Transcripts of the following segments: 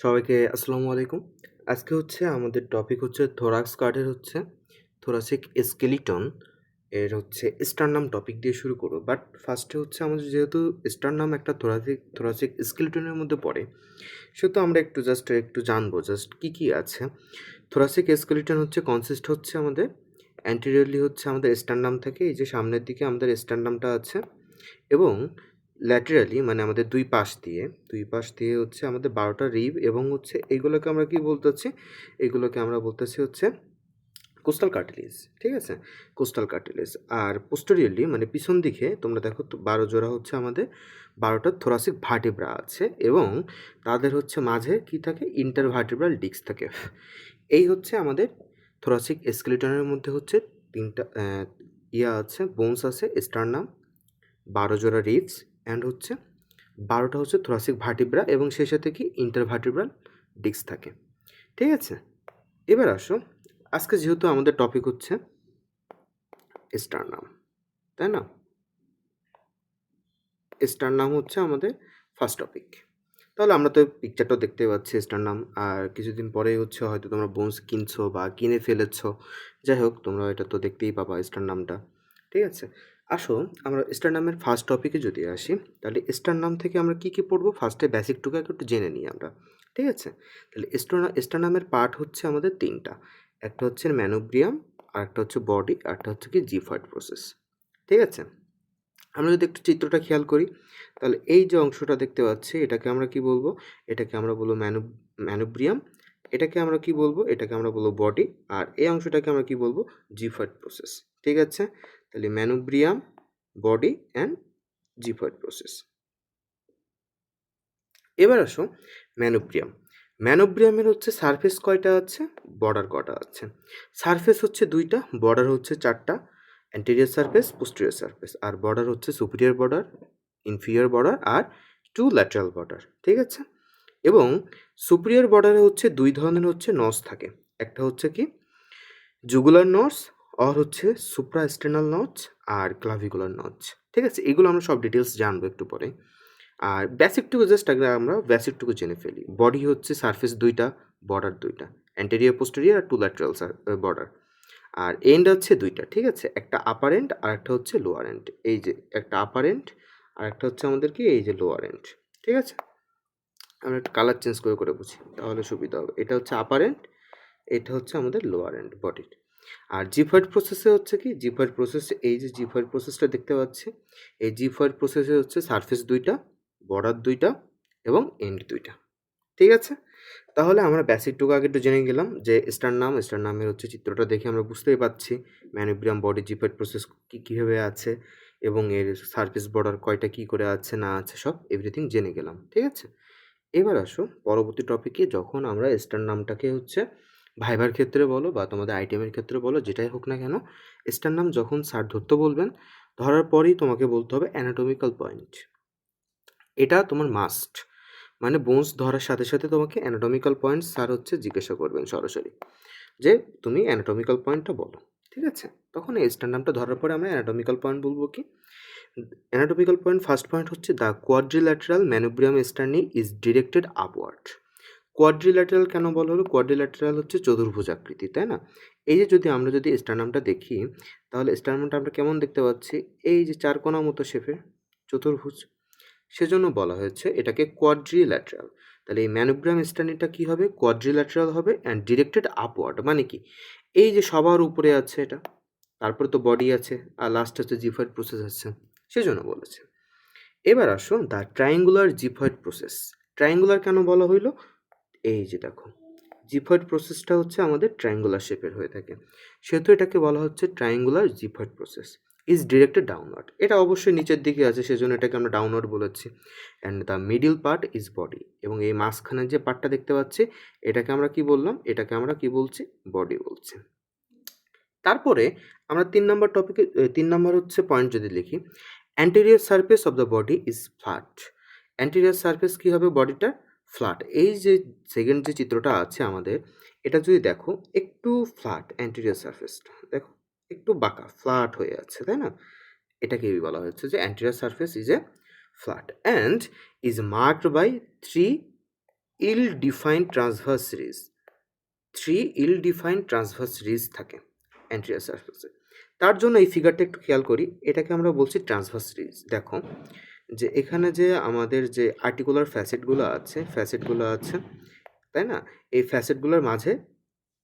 সবাইকে আসসালামু আলাইকুম। আজকে হচ্ছে আমাদের টপিক হচ্ছে থোরাক্স কার্ডের হচ্ছে থোরাসিক স্কেলিটন এর হচ্ছে স্টারনাম টপিক দিয়ে শুরু করব। বাট ফার্স্টে হচ্ছে আমাদের যেহেতু স্টারনাম একটা থোরাসিক থোরাসিক স্কেলিটনের মধ্যে পড়ে, সেহেতু আমরা একটু জাস্ট একটু জানব জাস্ট কী, কী আছে। থোরাসিক স্কেলিটন হচ্ছে কনসিস্ট হচ্ছে আমাদের অ্যান্টেরিয়রলি হচ্ছে আমাদের স্টারনাম থেকে এই যে সামনের দিকে আমাদের স্টারনামটা আছে এবং ল্যাটেরালি মানে আমাদের দুই পাশ দিয়ে, দুই পাশ দিয়ে হচ্ছে আমাদের বারোটা রিব এবং হচ্ছে এইগুলোকে আমরা কি বলতেছি এইগুলোকে আমরা বলতেছি হচ্ছে কোস্টাল কার্টিলেজ ঠিক আছে? কোস্টাল কার্টিলেজ আর পোস্টেরিয়রলি মানে পিছন দিকে, তোমরা দেখো বারো জোড়া হচ্ছে আমাদের বারোটা থোরাসিক ভার্টিব্রা আছে এবং তাদের হচ্ছে মাঝে কি থাকে? ইন্টার ভার্টিব্রাল ডিস্ক থাকে। এই হচ্ছে আমাদের থোরাসিক স্কেলিটনের মধ্যে হচ্ছে তিনটা ইয়া আছে বোনস আছে স্টারনাম বারো জোড়া রিবস অ্যান্ড হচ্ছে বারোটা হচ্ছে থোরাসিক ভার্টিব্রা এবং সেই সাথে কি ইন্টারভার্টিব্রাল ডিস্ক থাকে। ঠিক আছে? এবার আসো। আজকে যেহেতু আমাদের টপিক হচ্ছে স্টারনাম তাই না? স্টারনাম হচ্ছে আমাদের ফার্স্ট টপিক তাহলে আমরা তো পিকচারটাও দেখতে পাচ্ছি স্টারনাম আর কিছুদিন পরেই হচ্ছে হয়তো তোমরা বোনস কিনছো বা কিনে ফেলেছো। যাই হোক, তোমরা এটা তো দেখতেই পাবা স্টার নামটা ঠিক আছে? আসো, আমরা স্টার নামের ফার্স্ট টপিকে যদি আসি, তাহলে স্টার নাম থেকে আমরা কী কী পড়ব? ফার্স্টে বেসিকটুকু একটু জেনে নিই আমরা, ঠিক আছে? তাহলে স্টার স্টার নামের পার্ট হচ্ছে আমাদের তিনটা, একটা হচ্ছে ম্যানোব্রিয়াম আর একটা হচ্ছে বডি আর একটা হচ্ছে কি জিফয়েড প্রসেস ঠিক আছে? আমরা যদি একটু চিত্রটা খেয়াল করি, তাহলে এই যে অংশটা দেখতে পাচ্ছি, এটাকে আমরা কি বলব? এটাকে আমরা বলব ম্যানো ম্যানোব্রিয়াম এটাকে আমরা কি বলব? এটাকে আমরা বলব বডি আর এই অংশটাকে আমরা কি বলব? জিফয়েড প্রসেস ঠিক আছে? তাহলে manubrium body and xiphoid process এবার আসো ম্যানোব্রিয়াম ম্যানোব্রিয়ামের হচ্ছে সারফেস কয়টা আছে? বর্ডার কয়টা আছে? সারফেস হচ্ছে দুইটা বর্ডার হচ্ছে চারটা অ্যান্টেরিয়ার সারফেস পোস্টেরিয়র সারফেস আর বর্ডার হচ্ছে সুপিরিয়র বর্ডার ইনফিরিয়র বর্ডার আর টু ল্যাটারাল বর্ডার ঠিক আছে? এবং সুপিরিয়র বর্ডারে হচ্ছে দুই ধরনের হচ্ছে নস থাকে। একটা হচ্ছে কি? জুগুলার নস আর হচ্ছে সুপ্রা স্টেনাল নচ আর ক্লাভিকুলার নচ ঠিক আছে? এগুলো আমরা সব ডিটেলস জানব একটু পরে। আর বেসিকটুকু জাস্ট আগে আমরা বেসিকটুকু জেনে ফেলি। বডি হচ্ছে সারফেস দুইটা বর্ডার দুইটা। অ্যান্টেরিয়ার পোস্টেরিয়ার আর টু ল্যাটারাল বর্ডার আর এন্ড হচ্ছে দুইটা, ঠিক আছে? একটা আপার এন্ড আর একটা হচ্ছে লোয়ার এন্ড এই যে একটা আপার এন্ড আর একটা হচ্ছে আমাদের কি? এই যে লোয়ার এন্ড ঠিক আছে? আমরা একটু কালার চেঞ্জ করে করে বুঝি। তাহলে সুবিধা হবে। এটা হচ্ছে আপার এন্ড এটা হচ্ছে আমাদের লোয়ার এন্ড বডির আর জিফয়েড প্রসেসে হচ্ছে কি? জিফয়েড প্রসেসে এই যে জিফয়েড প্রসেসটা দেখতে পাচ্ছি, এই জিফয়েড প্রসেসে হচ্ছে সারফেস দুইটা বর্ডার দুইটা এবং এন্ড দুইটা। ঠিক আছে? তাহলে আমরা বেসিকটুকু আগে একটু জেনে গেলাম যে স্টার নাম স্টার নামের হচ্ছে চিত্রটা দেখে আমরা বুঝতেই পারছি ম্যানোব্রিয়াম বডি জিফয়েড প্রসেস কী, কীভাবে আছে এবং এর সারফেস বর্ডার কয়টা, কী করে আছে, না আছে, সব এভরিথিং জেনে গেলাম। ঠিক আছে? এবার আসো পরবর্তী টপিকে যখন আমরা স্টার নামটাকে হচ্ছে ভাইবার ক্ষেত্রে বলো বা তোমাদের আইটেমের ক্ষেত্রে বলো, যেটাই হোক না কেন স্টার নাম যখন স্যার ধরতে বলবেন, ধরার পরেই তোমাকে বলতে হবে অ্যানাটমিক্যাল পয়েন্ট এটা তোমার মাস্ট মানে বোনস ধরার সাথে সাথে তোমাকে অ্যানাটমিক্যাল পয়েন্ট স্যার হচ্ছে জিজ্ঞাসা করবেন সরাসরি। যে তুমি অ্যানাটমিক্যাল পয়েন্টটা বলো, ঠিক আছে? তখন এই স্টার নামটা ধরার পরে আমরা অ্যানাটমিক্যাল পয়েন্ট বলব কি? অ্যানাটমিক্যাল পয়েন্ট ফার্স্ট পয়েন্ট হচ্ছে the quadrilateral manubrium sterni is directed upward quadrilateral কেন বলা হলো? কোয়াড্রিল্যাটারাল হচ্ছে চতুর্ভুজ আকৃতি, তাই না? এই যে যদি আমরা যদি স্টারনামটা দেখি, তাহলে স্টারনামটা আমরা কেমন দেখতে পাচ্ছি? এই যে চার কোণা মতো শেপের চতুর্ভুজ। সেজন্য বলা হয়েছে এটাকে কোয়াড্রিল্যাটারাল তাহলে এই ম্যানোগ্রাম স্টার্নিটা কী হবে? কোয়াড্রিল্যাটারাল হবে অ্যান্ড ডিরেক্টেড আপওয়ার্ড মানে কি? এই যে সবার উপরে আছে এটা, তারপরে তো বডি আছে, আর লাস্ট হচ্ছে জিফয়েড প্রসেস আছে। সেজন্য বলেছে। এবার আসো the triangular xiphoid process triangular কেন বলা হইল? এই যে দেখো জিফয়েড প্রসেসটা হচ্ছে আমাদের ট্রায়াঙ্গুলার শেপের হয়ে থাকে। সেহেতু এটাকে বলা হচ্ছে triangular xiphoid process is directed downward এটা অবশ্যই নিচের দিকে আছে, সেজন্য এটাকে আমরা ডাউনওয়ার্ড বলেছি। And the middle part is body এবং এই মাঝখানের যে পার্টটা দেখতে পাচ্ছি, এটাকে আমরা কি বললাম? এটাকে আমরা কি বলছি? বডি বলছি। তারপরে আমরা তিন নম্বর টপিকে তিন নম্বর হচ্ছে পয়েন্ট যদি লিখি anterior surface of the body is flat anterior surface কী হবে বডিটার? ফ্ল্যাট এই যে সেকেন্ড যে চিত্রটা আছে আমাদের, এটা যদি দেখো, একটু ফ্ল্যাট অ্যান্টেরিয়ার সারফেসটা দেখো, একটু বাঁকা ফ্ল্যাট হয়ে আছে, তাই না? এটাকে বলা হচ্ছে যে anterior surface is a flat and is marked by three ill defined transverse series three ill defined transverse series থাকে অ্যান্টেরিয়ার সারফেসে তার জন্য এই ফিগারটা একটু খেয়াল করি, এটাকে আমরা বলছি ট্রান্সভার্স সিরিজ দেখো যে এখানে যে আমাদের যে আর্টিকুলার ফ্যাসেটগুলো আছে ফ্যাসেটগুলো আছে, তাই না? এই ফ্যাসেটগুলোর মাঝে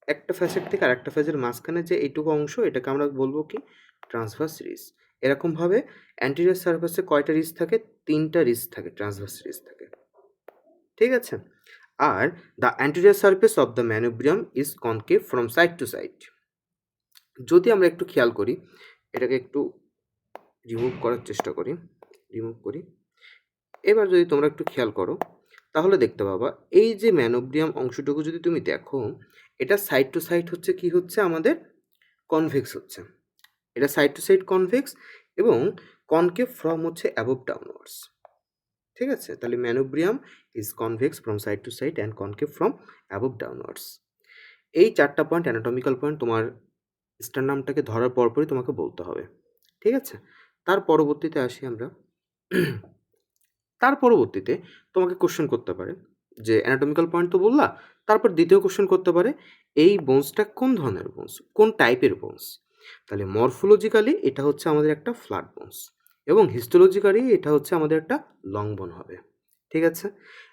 একটা ফ্যাসেট থেকে আরেকটা ফ্যাসের মাঝখানে যে এইটুকু অংশ, এটাকে আমরা বলব কি? ট্রান্সভার্স সিরিজ এরকমভাবে অ্যান্টিরিয়ার সারফেসে কয়টা রিস থাকে? তিনটা রিস থাকে ট্রান্সভার্স সিরিজ থাকে। ঠিক আছে? আর the anterior surface of the manubrium is concave from side to side যদি আমরা একটু খেয়াল করি, এটাকে একটু রিমুভ করার চেষ্টা করি। রিমুভ করি। এবার যদি তোমরা একটু খেয়াল করো, তাহলে দেখতে পাবা, এই যে ম্যানোব্রিয়াম অংশটুকু যদি তুমি দেখো, এটা সাইড টু সাইড হচ্ছে কি হচ্ছে? আমাদের কনভেক্স হচ্ছে। এটা সাইড টু সাইড কনভেক্স এবং কনকেভ ফ্রম হচ্ছে অ্যাবভ ডাউনওয়ার্ডস ঠিক আছে? তাহলে manubrium is convex from side to side and concave from above downwards এই চারটা পয়েন্ট অ্যানাটমিক্যাল পয়েন্ট তোমার স্টার নামটাকে ধরার পরপরই তোমাকে বলতে হবে। ঠিক আছে? তার পরবর্তীতে আসি আমরা। তার পরবর্তীতে তোমাকে কোশ্চেন করতে পারে, যে অ্যানাটমিক্যাল পয়েন্ট তো বললা, তারপর দ্বিতীয় কোশ্চেন করতে পারে, এই বোনসটা কোন ধরনের বোনস কোন টাইপের বোনস তাহলে মরফোলজিক্যালি এটা হচ্ছে আমাদের একটা ফ্ল্যাট বোনস এবং হিস্টোলজিক্যালি এটা হচ্ছে আমাদের একটা লং বোন হবে, ঠিক আছে?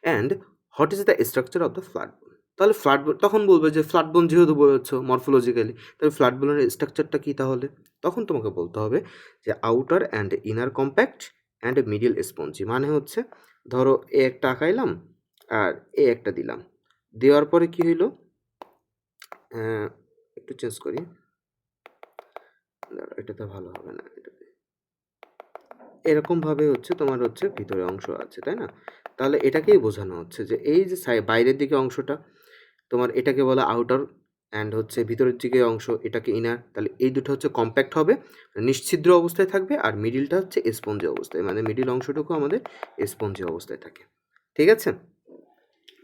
And what is the structure of the flat bone তাহলে ফ্ল্যাট বোন তখন বলবে যে ফ্ল্যাট বোন যেহেতু বলেছ মরফোলজিক্যালি তাহলে ফ্ল্যাট বোনের স্ট্রাকচারটা কী তাহলে? তখন তোমাকে বলতে হবে যে outer and inner compact and middle spongy মানে হচ্ছে ধরো এ একটা আঁকাইলাম আর এ একটা দিলাম। দেওয়ার পরে কি হইল? একটু চেঞ্জ করি। দাঁড়াও, এটাতে ভালো হবে না এটাতে এরকমভাবে হচ্ছে তোমার হচ্ছে ভিতরে অংশ আছে তাই না? তাহলে এটাকেই বোঝানো হচ্ছে যে এই যে বাইরের দিকে অংশটা তোমার এটাকে বলা আউটার অ্যান্ড হচ্ছে ভিতরের দিকে অংশ এটাকে ইনার তাহলে এই দুটো হচ্ছে কম্প্যাক্ট হবে, নিশ্ছিদ্র অবস্থায় থাকবে আর মিডিলটা হচ্ছে স্পঞ্জি অবস্থায় মানে মিডিল অংশটুকু আমাদের স্পঞ্জি অবস্থায় থাকে, ঠিক আছে?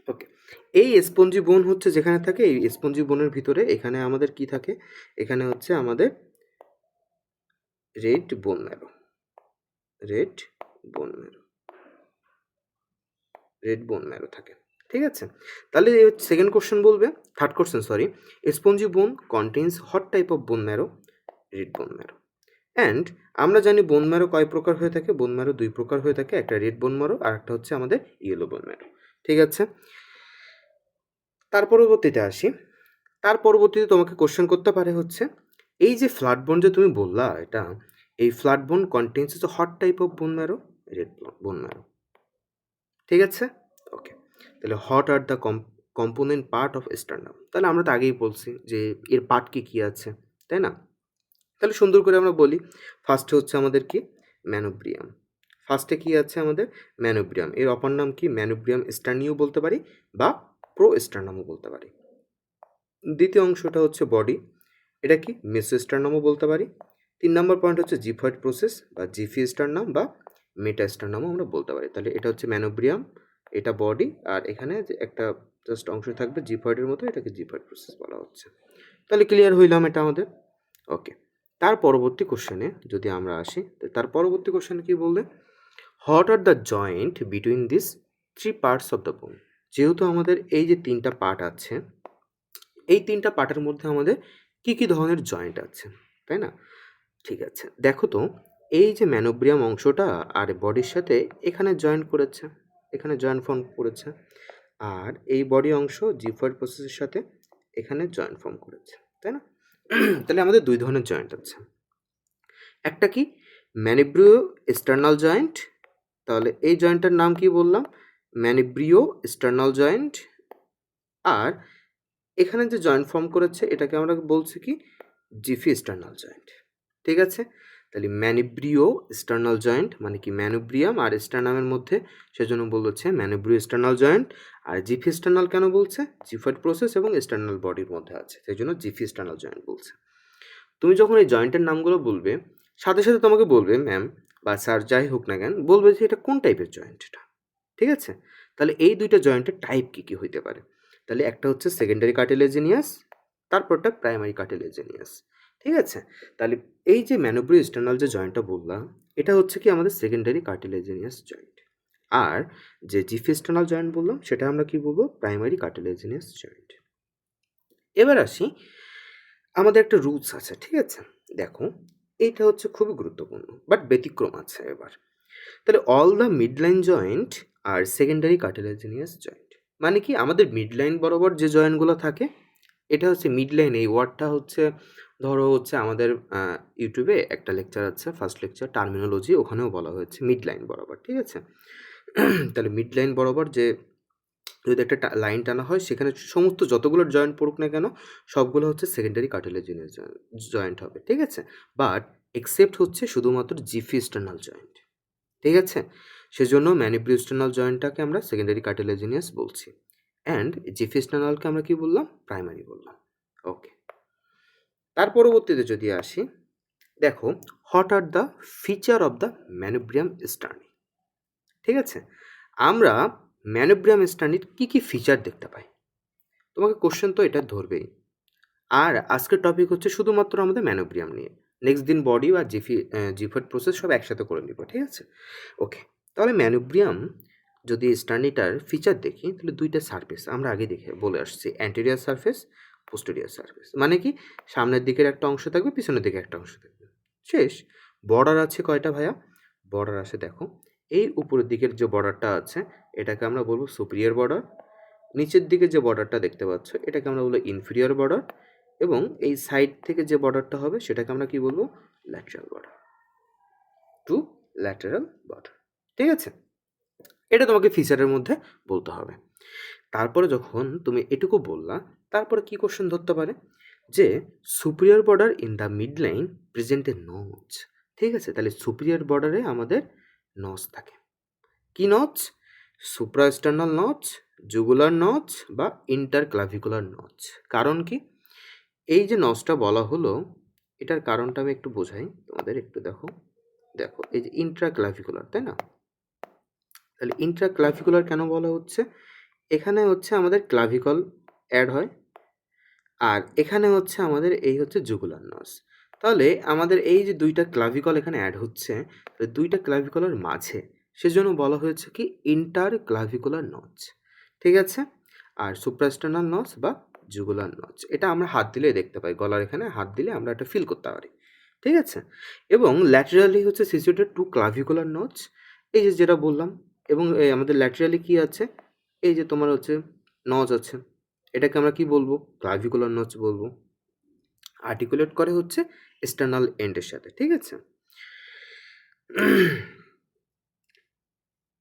ওকে এই স্পঞ্জি বোন হচ্ছে যেখানে থাকে, এই স্পঞ্জি বোনের ভিতরে এখানে আমাদের কি থাকে? এখানে হচ্ছে আমাদের red bone marrow red bone marrow red bone marrow থাকে। ঠিক আছে? তাহলে সেকেন্ড কোশ্চেন বলবে third question sorry spongy bone contains what type of bone marrow red bone marrow and আমরা জানি বোন ম্যারো কয় প্রকার হয়ে থাকে? বোন ম্যারো দুই প্রকার হয়ে থাকে, একটা রেড বোন ম্যারো আর একটা হচ্ছে আমাদের ইয়েলো বোন ম্যারো ঠিক আছে? তার পরবর্তীতে আসি, তার পরবর্তীতে তোমাকে কোশ্চেন করতে পারে হচ্ছে, এই যে ফ্ল্যাট বোন যে তুমি বললা এটা, এই ফ্ল্যাট বোন কন্টেন্স হচ্ছে what type of bone marrow red bone marrow ঠিক আছে? তাহলে what are the component part of sternum তাহলে আমরা তো আগেই বলছি যে এর পার্ট কি, কী আছে, তাই না? তাহলে সুন্দর করে আমরা বলি ফার্স্টে হচ্ছে আমাদের কি? ম্যানোব্রিয়াম ফার্স্টে কী আছে আমাদের? ম্যানোব্রিয়াম এর অপর নাম কি? ম্যানোব্রিয়াম স্টার্নিও বলতে পারি বা প্রো স্টার্নামও বলতে পারি। দ্বিতীয় অংশটা হচ্ছে বডি এটা কি? মেসো স্টার্নামও বলতে পারি। তিন নম্বর পয়েন্ট হচ্ছে জিফয়েড প্রসেস বা জিফি স্টার্নাম বা মেটা স্টার্নামও আমরা বলতে পারি। তাহলে এটা হচ্ছে ম্যানোব্রিয়াম এটা বডি আর এখানে যে একটা জাস্ট অংশ থাকবে জিফয়েডের মতো, এটাকে জিফয়েড প্রসেস বলা হচ্ছে। তাহলে ক্লিয়ার হইলাম এটা আমাদের? ওকে তার পরবর্তী কোশ্চেনে যদি আমরা আসি তার পরবর্তী কোশ্চেনে কি বললে? What are the joint between this three parts of the bone যেহেতু আমাদের এই যে তিনটা পার্ট আছে, এই তিনটা পার্টের মধ্যে আমাদের কি কি ধরনের জয়েন্ট আছে, তাই না? ঠিক আছে। দেখো তো, এই যে ম্যানোব্রিয়াম অংশটা আর বডির সাথে এখানে জয়েন্ট করেছে। এখানে জয়েন্ট ফর্ম করেছে। আর এই বডি অংশ জিফয়েড প্রসেসের সাথে এখানে জয়েন্ট ফর্ম করেছে, তাই না? তাহলে আমাদের দুই ধরনের জয়েন্ট আছে। একটা কি? ম্যানিব্রিও এক্সটার্নাল জয়েন্ট তাহলে এই জয়েন্টটার নাম কি বললাম? ম্যানিব্রিও এক্সটার্নাল জয়েন্ট আর এখানে যে জয়েন্ট ফর্ম করেছে, এটাকে আমরা বলছি কি? জিফি এক্সটার্নাল জয়েন্ট ঠিক আছে? তাহলে ম্যানিব্রিও এক্সটার্নাল জয়েন্ট মানে কি ম্যানোব্রিয়াম আর স্টার্নামের মধ্যে সেজন্য বলছে ম্যানোব্রিও এক্সটার্নাল জয়েন্ট আর জিফি এক্সটার্নাল কেন বলছে? জিফয়েড প্রসেস এবং এক্সটার্নাল বডির মধ্যে আছে সেই জন্য জিফি এক্সটার্নাল জয়েন্ট বলছে। তুমি যখন এই জয়েন্টের নামগুলো বলবে, সাথে সাথে তোমাকে বলবে, ম্যাম বা স্যার যাই হোক না কেন, বলবে যে এটা কোন টাইপের জয়েন্ট এটা, ঠিক আছে? তাহলে এই দুইটা জয়েন্টের টাইপ কী কী হইতে পারে? তাহলে একটা হচ্ছে সেকেন্ডারি কার্টিলেজেনিয়াস তারপরটা প্রাইমারি কার্টিলেজেনিয়াস ঠিক আছে? তাহলে এই যে ম্যানোব্রিও এক্সটার্নাল যে জয়েন্টটা বললাম, এটা হচ্ছে কি আমাদের সেকেন্ডারি কার্টিলেজেনিয়াস জয়েন্ট আর যে জিফিস্টানাল জয়েন্ট বললাম, সেটা আমরা কি বলব? প্রাইমারি কার্টিলেজিনিয়াস জয়েন্ট এবার আসি, আমাদের একটা রুলস আছে, ঠিক আছে? দেখো, এইটা হচ্ছে খুবই গুরুত্বপূর্ণ বাট ব্যতিক্রম আছে এবার। তাহলে all the midline joint are secondary cartilaginous joint মানে কি, আমাদের মিডলাইন বরাবর যে জয়েন্টগুলো থাকে, এটা হচ্ছে মিডলাইন এই ওয়ার্ডটা হচ্ছে ধরো হচ্ছে আমাদের ইউটিউবে একটা লেকচার আছে ফার্স্ট লেকচার টার্মিনোলজি ওখানেও বলা হয়েছে মিডলাইন বরাবর, ঠিক আছে? তাহলে মিডলাইন বরাবর যে, যদি একটা লাইন টানা হয়, সেখানে সমস্ত যতগুলো জয়েন্ট পড়ুক না কেন, সবগুলো হচ্ছে সেকেন্ডারি কার্টিলেজিনিয়াস জয়েন্ট হবে, ঠিক আছে? বাট এক্সেপ্ট হচ্ছে শুধুমাত্র জিফিস্টার্নাল জয়েন্ট ঠিক আছে? সেজন্য ম্যানিপ্রিউস্টার্নাল জয়েন্টটাকে আমরা সেকেন্ডারি কার্টিলেজিনিয়াস বলছি। অ্যান্ড জিফিস্টার্নালকে আমরা কি বললাম? প্রাইমারি বললাম। ওকে তার পরবর্তীতে যদি আসি, দেখো what are the feature of the manubrium sterni ঠিক আছে? আমরা ম্যানোব্রিয়াম স্টার্নির কী কী ফিচার দেখতে পাই? তোমাকে কোশ্চেন তো এটা ধরবেই। আর আজকের টপিক হচ্ছে শুধুমাত্র আমাদের ম্যানোব্রিয়াম নিয়ে। নেক্সট দিন বডি বা জিফি জিফার প্রসেস সব একসাথে করে নিব, ঠিক আছে? ওকে তাহলে ম্যানোব্রিয়াম যদি স্টার্নিটার ফিচার দেখি, তাহলে দুইটা সারফেস আমরা আগে দেখে বলে আসছি। অ্যান্টেরিয়ার সারফেস পোস্টেরিয়ার সারফেস মানে কি? সামনের দিকের একটা অংশ থাকবে, পিছনের দিকে একটা অংশ থাকবে। শেষ। বর্ডার আছে কয়টা ভাইয়া? বর্ডার আছে দেখো। এই উপরের দিকের যে বর্ডারটা আছে, এটাকে আমরা বলব সুপিরিয়র বর্ডার নিচের দিকে যে বর্ডারটা দেখতে পাচ্ছ, এটাকে আমরা বলব ইনফিরিয়র বর্ডার এবং এই সাইড থেকে যে বর্ডারটা হবে, সেটাকে আমরা কি বলব? Lateral border to lateral border ঠিক আছে? এটা তোমাকে ফিচারের মধ্যে বলতে হবে। তারপরে যখন তুমি এটুকু বললা তারপরে কি কোশ্চেন ধরতে পারে? যে superior border in the mid line present notch ঠিক আছে? তাহলে সুপিরিয়র বর্ডারে আমাদের নচ থাকে। কি notch suprasternal notch jugular notch বা ইন্টার ক্লাভিকুলার নচ কারণ কি? এই যে নচটা বলা হলো, এটার কারণটা আমি একটু বোঝাই। তোমাদের একটু দেখো। দেখো, এই যে ইন্ট্রা ক্লাভিকুলার তাই না? তাহলে ইন্ট্রা ক্লাভিকুলার কেন বলা হচ্ছে? এখানে হচ্ছে আমাদের ক্লাভিকল অ্যাড হয়। আর এখানে হচ্ছে আমাদের এই হচ্ছে জুগুলার নস তাহলে আমাদের এই যে দুইটা ক্লাভিকল এখানে অ্যাড হচ্ছে দুইটা ক্লাভিকলের মাঝে, সেজন্য বলা হয়েছে কি ইন্টার ক্লাভিকুলার নচ ঠিক আছে? আর সুপ্রাস্টার্নাল নচ বা জুগুলার নচ এটা আমরা হাত দিলে দেখতে পাই, গলার এখানে হাত দিলে আমরা এটা ফিল করতে পারি। ঠিক আছে? এবং ল্যাটারালি হচ্ছে সিচুয়েটেড টু ক্লাভিকুলার নচ এই যে যেটা বললাম, এবং আমাদের ল্যাটারালি কি আছে? এই যে তোমার হচ্ছে নচ আছে। এটাকে আমরা কি বলব? ক্লাভিকুলার নচ বলব। আর্টিকুলেট করে হচ্ছে এক্সটার্নাল এন্ডের সাথে, ঠিক আছে?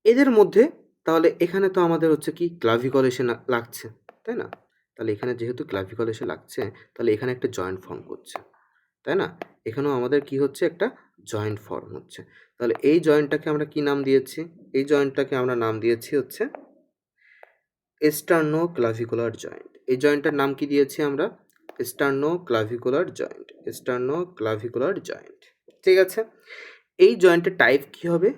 এদের মধ্যে তাহলে এখানে তো আমাদের হচ্ছে কি ক্লাভিকল এসে লাগছে, তাই না? তাহলে এখানে যেহেতু ক্লাভিকল এসে লাগছে, তাহলে এখানে একটা জয়েন্ট ফর্ম করছে তাই না? এখানেও আমাদের কি হচ্ছে একটা জয়েন্ট ফর্ম হচ্ছে। তাহলে এই জয়েন্টটাকে আমরা কি নাম দিয়েছি? এই জয়েন্টটাকে আমরা নাম দিয়েছি হচ্ছে এস্টার্নো ক্লাভিকুলার জয়েন্ট এই জয়েন্টটার নাম কি দিয়েছি আমরা? এস্টার্নো ক্লাভিকুলার জয়েন্ট এস্টার্নো ক্লাভিকুলার জয়েন্ট ঠিক আছে? এই জয়েন্টের টাইপ কি হবে?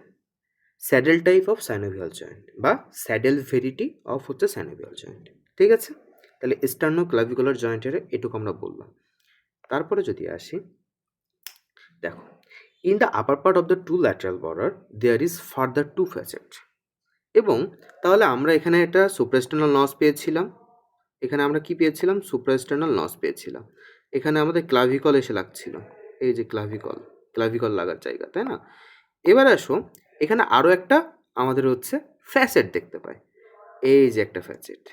Saddle type of synovial joint বা স্যাডেল ভেরিটি অফ হচ্ছে সাইনোভিয়াল জয়েন্ট ঠিক আছে? তাহলে এস্টার্নো ক্লাভিকুলার জয়েন্টের এটুকু আমরা বললাম তারপরে যদি আসি, দেখো in the upper part of the two lateral border there is further two facet এবং তাহলে আমরা এখানে একটা সুপ্রাস্টার্নাল নস পেয়েছিলাম। এখানে আমরা কি পেয়েছিলাম? সুপ্রাস্টার্নাল নস পেয়েছিলাম। এখানে আমাদের ক্লাভিকল এসে লাগছিল। এই যে ক্লাভিকল ক্লাভিকল লাগার জায়গা, তাই না? এবার আসো, এখানে আরও একটা আমাদের হচ্ছে ফ্যাসেট দেখতে পাই। এই যে একটা ফ্যাসেট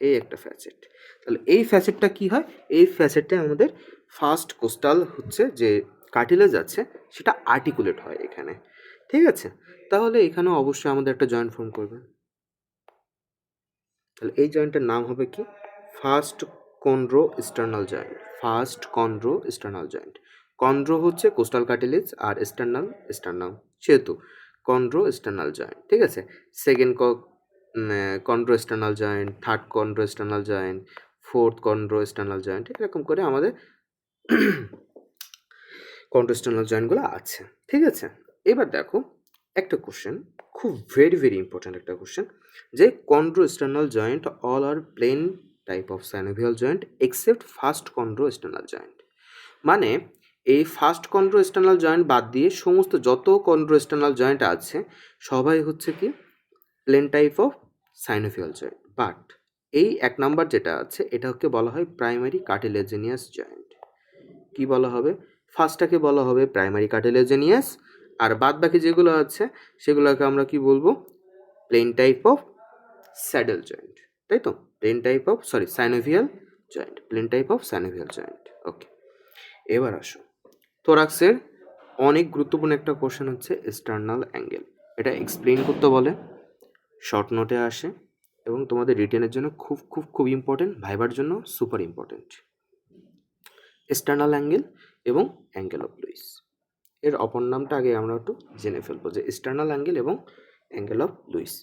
এই একটা ফ্যাসেট তাহলে এই ফ্যাসেটটা কি হয়? এই ফ্যাসেটটা আমাদের ফার্স্ট কোস্টাল হচ্ছে যে কার্টিলেজ আছে, সেটা আর্টিকুলেট হয় এখানে। ঠিক আছে। তাহলে এখানেও অবশ্যই আমাদের একটা জয়েন্ট ফর্ম করবে তাহলে এই জয়েন্টের নাম হবে কি? First chondrosternal joint first chondrosternal joint chondro হচ্ছে কোস্টাল কার্টিলেজ আর স্টার্নাল স্টার্নাল সেহেতু কন্ড্রো স্টার্নাল জয়েন্ট ঠিক আছে? Second chondro sternal joint third chondro sternal joint fourth chondro sternal joint এরকম করে আমাদের কন্ট্রোস্টার্নাল জয়েন্টগুলো আছে। ঠিক আছে? এবার দেখো একটা কোশ্চেন খুব ভেরি ভেরি ইম্পর্ট্যান্ট একটা কোশ্চেন যে chondrosternal joint all are plane type of synovial joint except first chondrosternal joint মানে এই ফার্স্ট কন্ড্রোস্টার্নাল জয়েন্ট বাদ দিয়ে সমস্ত যত কন্ড্রোস্টার্নাল জয়েন্ট আছে, সবাই হচ্ছে কি plane type of synovial joint but এই এক নাম্বার যেটা আছে, এটাকে বলা হয় প্রাইমারি কার্টিলেজেনিয়াস জয়েন্ট কি বলা হবে? ফার্স্টটাকে বলা হবে প্রাইমারি কার্টিলেজেনিয়াস আর বাদ বাকি যেগুলো আছে, সেগুলোকে আমরা কি বলব? Plane type of saddle joint তাই তো? Plane type of sorry synovial joint plane type of synovial joint okay এবার আসো থোরাক্সের অনেক গুরুত্বপূর্ণ একটা কোশ্চেন হচ্ছে এক্সটার্নাল অ্যাঙ্গেল এটা এক্সপ্লেন করতে বলে শর্ট নোটে আসে, এবং তোমাদের রিটেনের জন্য খুব খুব খুব ইম্পর্টেন্ট ভাইবার জন্য সুপার ইম্পর্টেন্ট এক্সটার্নাল অ্যাঙ্গেল এবং অ্যাঙ্গেল অফ লুইস এর অপর নামটা আগে আমরা একটু জেনে ফেলব, যে এক্সটার্নাল অ্যাঙ্গেল এবং অ্যাঙ্গেল অফ লুইস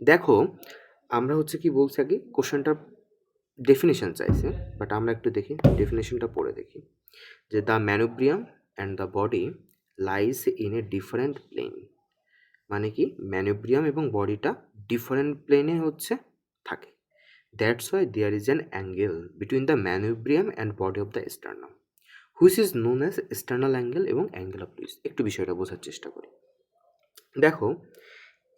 দেখো, আমরা হচ্ছে কি বলছি আগে, কোশ্চেনটার ডেফিনেশন চাইছে বাট আমরা একটু দেখি ডেফিনেশনটা পড়ে দেখি। যে the manubrium and the body lies in a different plane মানে কি ম্যানোব্রিয়াম এবং বডিটা ডিফারেন্ট প্লেনে হচ্ছে থাকে। That's why there is an angle between the manubrium and body of the sternum which is known as sternal angle এবং angle of Louis একটু বিষয়টা বোঝার চেষ্টা করি। দেখো,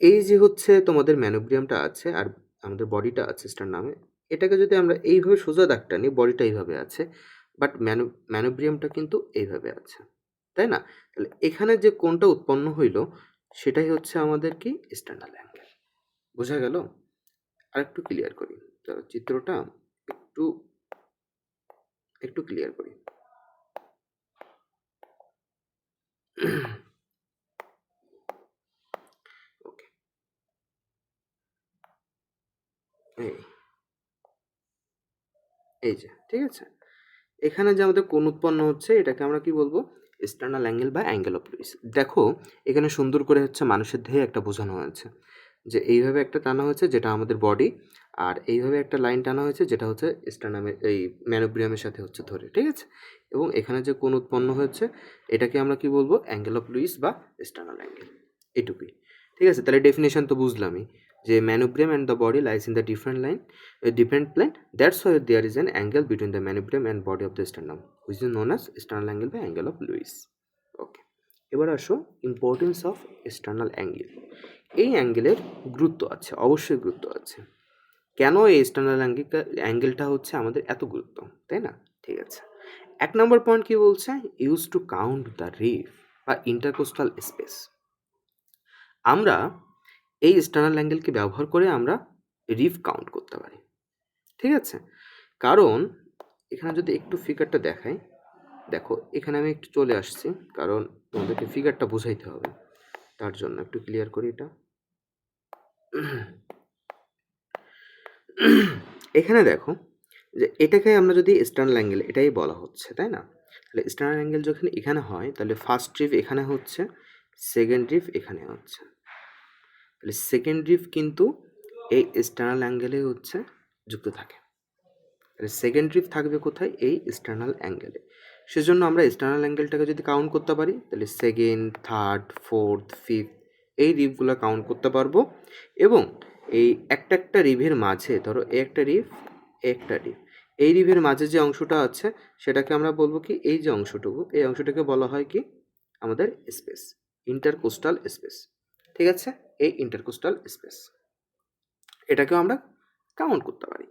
এই যে হচ্ছে তোমাদের ম্যানোব্রিয়ামটা আছে আর আমাদের বডিটা আছে স্টার নামে, এটাকে যদি আমরা এইভাবে সোজা দাগটা নিই, বডিটা এইভাবে আছে বাট ম্যানো ম্যানোব্রিয়ামটা কিন্তু এইভাবে আছে, তাই না? তাহলে এখানে যে কোনটা উৎপন্ন হইল, সেটাই হচ্ছে আমাদের কি? Sternal angle. বোঝা গেল? আর একটু ক্লিয়ার করি। চিত্রটা একটু একটু ক্লিয়ার করি। ওকে এই। এই যে, ঠিক আছে? এখানে যে আমাদের কোন উৎপন্ন হচ্ছে, এটাকে আমরা কি বলব? এক্সটার্নাল অ্যাঙ্গেল বা অ্যাঙ্গেল অফ লুইস দেখো, এখানে সুন্দর করে হচ্ছে মানুষের দেহে একটা বোঝানো হয়েছে। যে এইভাবে একটা টানা হয়েছে, যেটা আমাদের বডি আর এইভাবে একটা লাইন টানা হয়েছে, যেটা হচ্ছে স্টার্নামের এই ম্যানোব্রিয়ামের সাথে হচ্ছে ধরে, ঠিক আছে? এবং এখানে যে কোন উৎপন্ন হয়েছে, এটাকে আমরা কি বলব? অ্যাঙ্গেল অফ লুইস বা এক্সটার্নাল অ্যাঙ্গেল এটুকুই, ঠিক আছে? তাহলে ডেফিনেশন তো বুঝলামই, যে manubrium and the body lies in the different line different plane that's why there is an angle between the manubrium and body of the sternum which is known as sternal angle বা angle of Louis okay এবার আসো importance of external angle এই অ্যাঙ্গেলের গুরুত্ব আছে, অবশ্যই গুরুত্ব আছে। কেন এই এক্সটার্নাল অ্যাঙ্গেলটা অ্যাঙ্গেলটা হচ্ছে আমাদের এত গুরুত্ব, তাই না? ঠিক আছে। এক নম্বর পয়েন্ট কি বলছে? Use to count the rib বা ইন্টারকোস্টাল স্পেস আমরা এই এক্সটার্নাল অ্যাঙ্গেলকে ব্যবহার করে আমরা রিফ কাউন্ট করতে পারি। ঠিক আছে? কারণ এখানে যদি একটু ফিগারটা দেখাই, দেখো, এখানে আমি একটু চলে আসছি, কারণ তোমাদেরকে ফিগারটা বোঝাইতে হবে। তার জন্য একটু ক্লিয়ার করি এটা। এখানে দেখো যে এটাকে আমরা যদি স্টার্নাল অ্যাঙ্গেল এটাই বলা হচ্ছে, তাই না? তাহলে স্টার্নাল অ্যাঙ্গেল যখন এখানে হয়, তাহলে ফার্স্ট ড্রিফ এখানে হচ্ছে সেকেন্ড ড্রিফ এখানে হচ্ছে। তাহলে সেকেন্ড ড্রিফ কিন্তু এই স্টার্নাল অ্যাঙ্গেলে হচ্ছে, যুক্ত থাকে। তাহলে সেকেন্ড ড্রিফ থাকবে কোথায়? এই স্টার্নাল অ্যাঙ্গেলে সেজন্য আমরা স্টার্নাল অ্যাঙ্গেলটাকে যদি কাউন্ট করতে পারি, তাহলে সেকেন্ড থার্ড ফোর্থ ফিফথ এই রিফগুলো কাউন্ট করতে পারব। এবং এই একটা একটা রিভের মাঝে, ধরো একটা রিফ একটা রিফ এই রিভের মাঝে যে অংশটা আছে, সেটাকে আমরা বলব কি, এই যে অংশটুকু, এই অংশটাকে বলা হয় কি, আমাদের স্পেস, ইন্টারকোস্টাল স্পেস, ঠিক আছে? এই ইন্টারকোস্টাল স্পেস, এটাকেও আমরা কাউন্ট করতে পারি।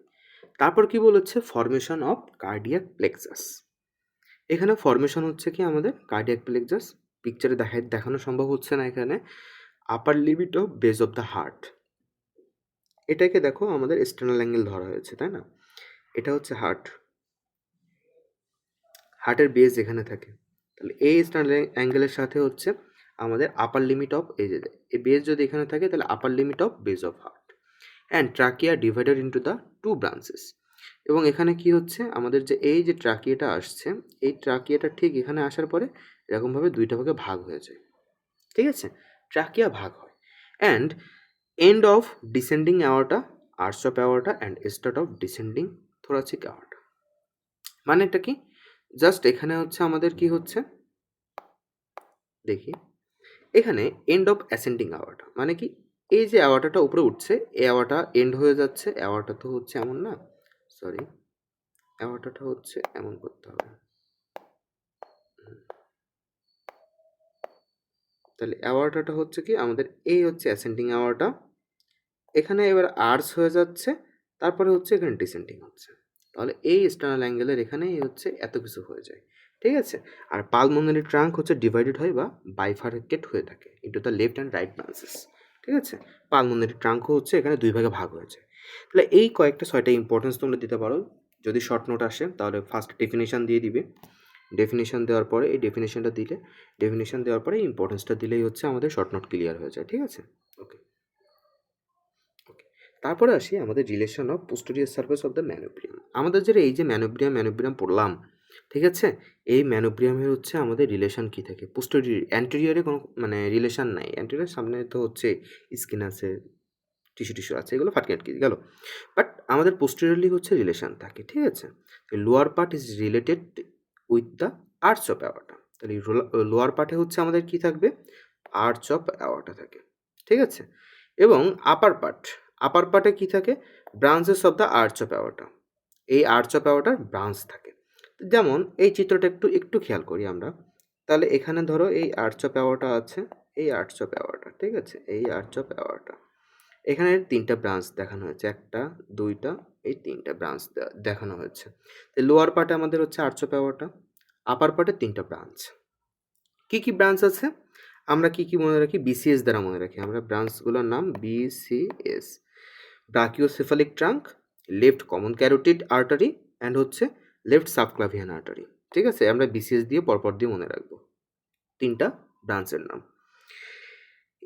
তারপর কি বলেছে, ফরমেশন অফ কার্ডিয়াক প্লেক্সাস, এখানে ফরমেশন হচ্ছে কি, আমাদের কার্ডিয়াক প্লেক্সাস, পিকচারে দেখা, দেখানো সম্ভব হচ্ছে না এখানে, upper limit of base of the heart এটাকে দেখো আমাদের এক্সটার্নাল অ্যাঙ্গেল ধরা হয়েছে, তাই না? এটা হচ্ছে হার্ট হার্টের বেস এখানে থাকে। তাহলে এই এক্সটার্নাল অ্যাঙ্গেলের সাথে হচ্ছে আমাদের আপার লিমিট অফ এই যে, এই বেস যদি এখানে থাকে, তাহলে upper limit of base of heart and trachea divided into the two branches এবং এখানে কি হচ্ছে? আমাদের যে এই যে ট্রাকিয়াটা আসছে, এই ট্রাকিয়াটা ঠিক এখানে আসার পরে এরকমভাবে দুইটা ভাগে ভাগ হয়ে যায়। ঠিক আছে? ট্রাকিয়া ভাগ হয়। And end of descending aorta arch of aorta and start of descending thoracic aorta মানে এটা কি? জাস্ট এখানে হচ্ছে আমাদের কি হচ্ছে? দেখি। এখানে এন্ড অফ অ্যাসেন্ডিং অ্যাওয়ার্টা মানে কি? এই যে অ্যাওয়ার্টাটা উপরে উঠছে, এই অ্যাওয়ার্টা এন্ড হয়ে যাচ্ছে অ্যাওয়ার্টা তো হচ্ছে এমন না। সরি অ্যাওয়ার্টাটা হচ্ছে এমন করতে হবে। তাহলে অ্যাওয়ার্টাটা হচ্ছে কি? আমাদের এই হচ্ছে অ্যাসেন্ডিং অ্যাওয়ার্টা এখানে এবার আর্স হয়ে যাচ্ছে, তারপরে হচ্ছে এখানে ডিসেন্ডিং হচ্ছে। তাহলে এই এক্সটার্নাল অ্যাঙ্গেলের এখানেই হচ্ছে এত কিছু হয়ে যায়। ঠিক আছে? আর পালমোনারি ট্রাঙ্ক হচ্ছে ডিভাইডেড হয় বা বাইফারেকেট হয়ে থাকে into the left and right branches ঠিক আছে? পালমোনারি ট্রাঙ্কও হচ্ছে এখানে দুই ভাগে ভাগ হয়েছে তাহলে এই কয়েকটা ছয়টা ইম্পর্টেন্স তোমরা দিতে পারো। যদি শর্ট নোট আসে, তাহলে ফার্স্ট ডেফিনেশন দিয়ে দিবে। ডেফিনেশন দেওয়ার পরে, এই ডেফিনেশনটা দিলে ডেফিনেশন দেওয়ার পরে ইম্পর্টেন্সটা দিলেই হচ্ছে আমাদের শর্ট নোট ক্লিয়ার হয়ে যায়, ঠিক আছে? ওকে ওকে তারপরে আসি আমাদের relation of posterior surface of the manubrium আমাদের যেটা এই যে ম্যানোব্রিয়াম ম্যানোব্রিয়াম পড়লাম, ঠিক আছে? এই ম্যানোব্রিয়ামের হচ্ছে আমাদের রিলেশন কী থাকে? পোস্টোরি অ্যান্টেরিয়ারে কোনো মানে রিলেশন নাই। অ্যান্টেরিয়ার সামনে তো হচ্ছে স্কিন আছে টিস্যু টিস্যু আছে, এগুলো ফাটকে আটকে গেল। বাট আমাদের পোস্টেরিয়রলি হচ্ছে রিলেশন থাকে, ঠিক আছে? Lower part is related with the arch of aorta তাহলে লোয়ার পার্টে হচ্ছে আমাদের কি থাকবে? আর্টস অফ অ্যাওয়াটা থাকে। ঠিক আছে? এবং আপার পার্ট আপার পার্টে কি থাকে? Branches of the arch of aorta এই আর্টস অফ অ্যাওয়াটার ব্রাঞ্চ থাকে। যেমন এই চিত্রটা একটু একটু খেয়াল করি আমরা। তাহলে এখানে ধরো এই আর্টস অফ অ্যাওয়াটা আছে, এই আর্টস অফ অ্যাওয়াটা ঠিক আছে? এই আর্টস অফ অ্যাওয়াটা এখানে তিনটা ব্রাঞ্চ দেখানো হয়েছে। একটা, দুইটা, এই তিনটা ব্রাঞ্চ দেখানো হয়েছে। তো লোয়ার পার্টে আমাদের হচ্ছে অফ অ্যাওয়াটা আপার পার্টে তিনটা ব্রাঞ্চ কি কি ব্রাঞ্চ আছে? আমরা কি কি মনে রাখি? বিসিএস দ্বারা মনে রাখি। আমরা ব্রাঞ্চগুলোর নাম BCS brachiocephalic trunk left common carotid artery and হচ্ছে লেফট সাবক্লাভিয়ান আর্টারি ঠিক আছে? আমরা বিসিএস দিয়ে পরপর দিয়ে মনে রাখব। তিনটা ব্রাঞ্চের নাম।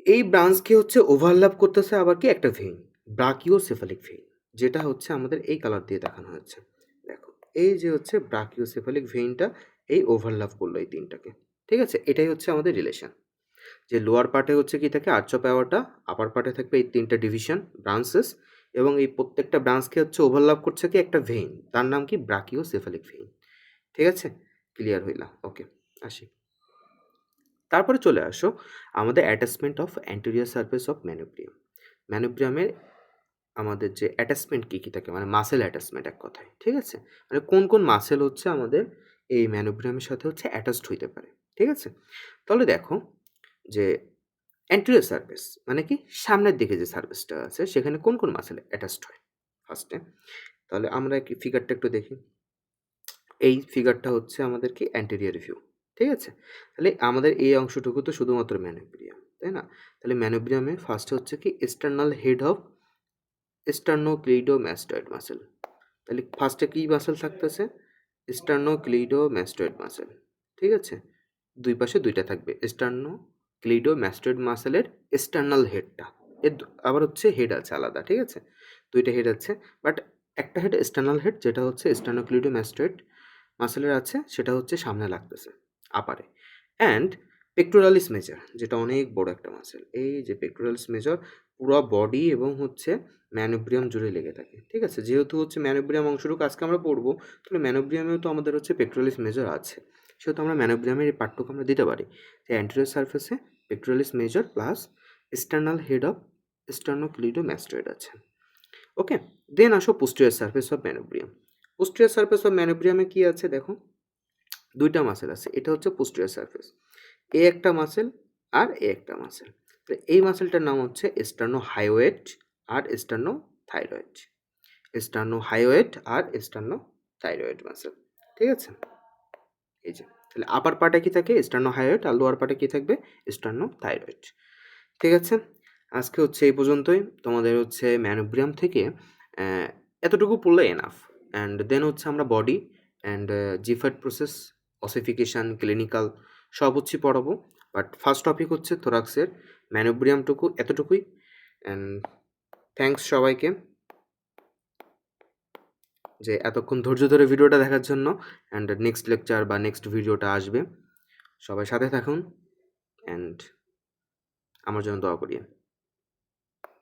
এই ব্রাঞ্চকে হচ্ছে ওভারল্যাপ করতেছে আবার কি একটা ভেইন ব্রাকিওসেফালিক ভেইন যেটা হচ্ছে আমাদের এই কালার দিয়ে দেখানো হচ্ছে দেখো, এই যে হচ্ছে ব্রাকিওসেফালিক ভেইনটা এই ওভারল্যাপ করল এই তিনটাকে, ঠিক আছে? এটাই হচ্ছে আমাদের রিলেশন যে লোয়ার পার্টে হচ্ছে কি থাকে আর্চ অফ অ্যাওয়ারটা আপার পার্টে থাকবে এই তিনটা ডিভিশন ব্রাঞ্চেস এবং এই প্রত্যেকটা ব্রাঞ্চকে হচ্ছে ওভারল্যাপ করছে কি একটা ভেইন তার নাম কি ব্রাকিওসেফালিক ভেইন ঠিক আছে? ক্লিয়ার হইলা ওকে আসি। তারপরে চলে আসো আমাদের attachment of anterior surface of manubrium ম্যানোব্রিয়ামের আমাদের যে অ্যাটাচমেন্ট কী কী থাকে? মানে মাসেল অ্যাটাচমেন্ট এক কথায়, ঠিক আছে? মানে কোন কোন মাসেল হচ্ছে আমাদের এই ম্যানোব্রিয়ামের সাথে হচ্ছে অ্যাটাচড হইতে পারে, ঠিক আছে? তাহলে দেখো যে অ্যান্টেরিয়ার সার্ফেস মানে কি? সামনের দিকে যে সার্ফেসটা আছে, সেখানে কোন কোন মাসেল অ্যাটাচড হয়? ফার্স্টে তাহলে আমরা কি ফিগারটা একটু দেখি। এই ফিগারটা হচ্ছে আমাদের কি? অ্যান্টেরিয়ার ভিউ ঠিক আছে? তাহলে আমাদের এই অংশটুকু তো শুধুমাত্র ম্যানোব্রিয়াম তাই না? তাহলে ম্যানোব্রিয়ামে ফার্স্ট হচ্ছে কি sternal head of sternocleidomastoid muscle তাহলে ফার্স্টে কী মাসেল থাকতেছে? স্টার্নোক্লিডো ম্যাস্টয়েড মাসেল ঠিক আছে? দুই পাশে দুইটা থাকবে স্টার্নো ক্লিডো ম্যাস্টয়েড মাসেলের এক্সটার্নাল হেডটা এর আবার হচ্ছে হেড আছে আলাদা, ঠিক আছে? দুইটা হেড আছে বাট একটা হেড এক্সটার্নাল হেড যেটা হচ্ছে স্টার্নোক্লিডো ম্যাস্টয়েড মাসেলের আছে, সেটা হচ্ছে সামনে লাগতেছে। আপারে। অ্যান্ড পেক্টোরালিস মেজর যেটা অনেক বড় একটা মাসেল এই যে পেক্টোরালিস মেজর পুরো বডি এবং হচ্ছে ম্যানোব্রিয়াম জুড়ে লেগে থাকে, ঠিক আছে? যেহেতু হচ্ছে ম্যানোব্রিয়াম অংশটুকু আজকে আমরা পড়ব, তাহলে ম্যানোব্রিয়ামেও তো আমাদের হচ্ছে পেক্টোরালিস মেজর আছে। সেহেতু আমরা ম্যানোব্রিয়ামের এই পার্টটুকু আমরা দিতে পারি। যে anterior সার্ফেসে pectoralis major plus sternal head of sternocleidomastoid আছে। ওকে দেন আসো posterior surface of manubrium posterior surface of ম্যানোব্রিয়ামে কী আছে দেখো? দুইটা মাসেল আছে, এটা হচ্ছে পোস্টিয়ার সার্ফেস এ একটা মাসেল আর এ একটা মাসেল তো এই মাসেলটার নাম হচ্ছে স্টার্নো হাইওয়েট আর স্টার্নো থাইরয়েড স্টার্নো হাইওয়েট আর স্টার্নো থাইরয়েড মাসেল ঠিক আছে? এই যে, তাহলে আপার পার্টে কী থাকে? স্টার্নো হাইওয়েট আর লোয়ার পার্টে কী থাকবে? স্টার্নো থাইরয়েড ঠিক আছে? আজকে হচ্ছে এই পর্যন্তই, তোমাদের হচ্ছে ম্যানোব্রিয়াম থেকে এতটুকু পড়লে এনাফ অ্যান্ড দেন হচ্ছে আমরা body and xiphoid process ossification clinical সব হচ্ছে পড়াবো। বাট ফার্স্ট টপিক হচ্ছে থোরাক্সের ম্যানোব্রিয়ামটুকু এতটুকুই। অ্যান্ড থ্যাংকস সবাইকে যে এতক্ষণ ধৈর্য ধরে ভিডিওটা দেখার জন্য। অ্যান্ড নেক্সট লেকচার বা নেক্সট ভিডিওটা আসবে। সবাই সাথে থাকুন। অ্যান্ড আমার জন্য দোয়া করিয়ে